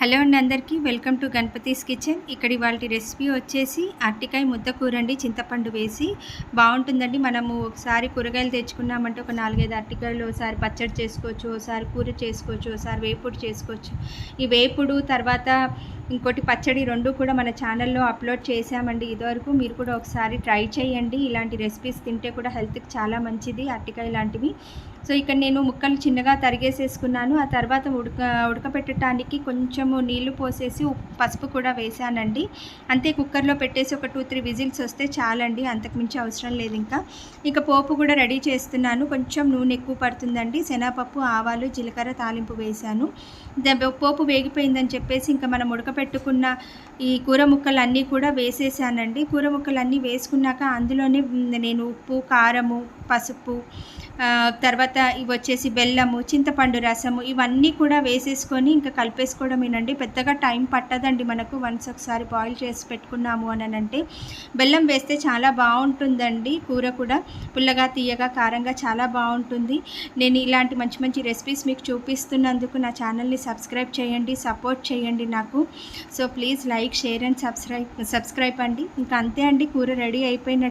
Hello అండి అందరికీ welcome to గణపతిస్ kitchen. ఇక్కడ ఇవాళ రెసిపీ వచ్చేసి అరటికాయ ముద్ద కూర అండి చింతపండు వేసి. బాగుంటుందండి. మనము ఒకసారి కూరగాయలు తెచ్చుకున్నామంటే ఒక నాలుగైదు అరటికాయలు ఒకసారి పచ్చడి చేసుకోవచ్చు ఒకసారి కూర చేసుకోవచ్చు ఒకసారి వేపుడు చేసుకోవచ్చు. ఈ వేపుడు తర్వాత ఇంకోటి పచ్చడి రెండు కూడా మన ఛానల్లో అప్లోడ్ చేశామండి. ఇదివరకు మీరు కూడా ఒకసారి ట్రై చేయండి. ఇలాంటి రెసిపీస్ తింటే కూడా హెల్త్కి చాలా మంచిది అరటికాయ లాంటివి. సో ఇక్కడ నేను ముక్కలు చిన్నగా తరిగేసేసుకున్నాను. ఆ తర్వాత ఉడక ఉడకపెట్టడానికి కొంచెము నీళ్ళు పోసేసి పసుపు కూడా వేసానండి అంతే కుక్కర్లో పెట్టేసి ఒక టూ త్రీ విజిల్స్ వస్తే చాలండి. అంతకుమించి అవసరం లేదు ఇంకా. ఇక పోపు కూడా రెడీ చేస్తున్నాను. కొంచెం నూనె ఎక్కువ పడుతుందండి. శనగపప్పు ఆవాలు జీలకర్ర తాలింపు వేశాను. పోపు వేగిపోయిందని చెప్పేసి ఇంకా మనం ఉడక పెట్టుకున్న ఈ కూర ముక్కలన్నీ కూడా వేసేసానండి. కూర ముక్కలన్నీ వేసుకున్నాక అందులోనే నేను ఉప్పు కారము పసుపు తర్వాత ఇవి వచ్చేసి బెల్లము చింతపండు రసము ఇవన్నీ కూడా వేసేసుకొని ఇంకా కలిపేసుకోవడమేనండి పెద్దగా టైం పట్టదండి మనకు. వన్స్ ఒకసారి బాయిల్ చేసి పెట్టుకున్నాము అని అంటే బెల్లం వేస్తే చాలా బాగుంటుందండి. కూర కూడా పుల్లగా తీయగా కారంగా చాలా బాగుంటుంది. నేను ఇలాంటి మంచి మంచి రెసిపీస్ మీకు చూపిస్తున్నందుకు నా ఛానల్ని సబ్స్క్రైబ్ చేయండి సపోర్ట్ చేయండి నాకు. So please like share and subscribe subscribe అండి. ఇంకా అంతే అండి. కూర రెడీ అయిపోయిన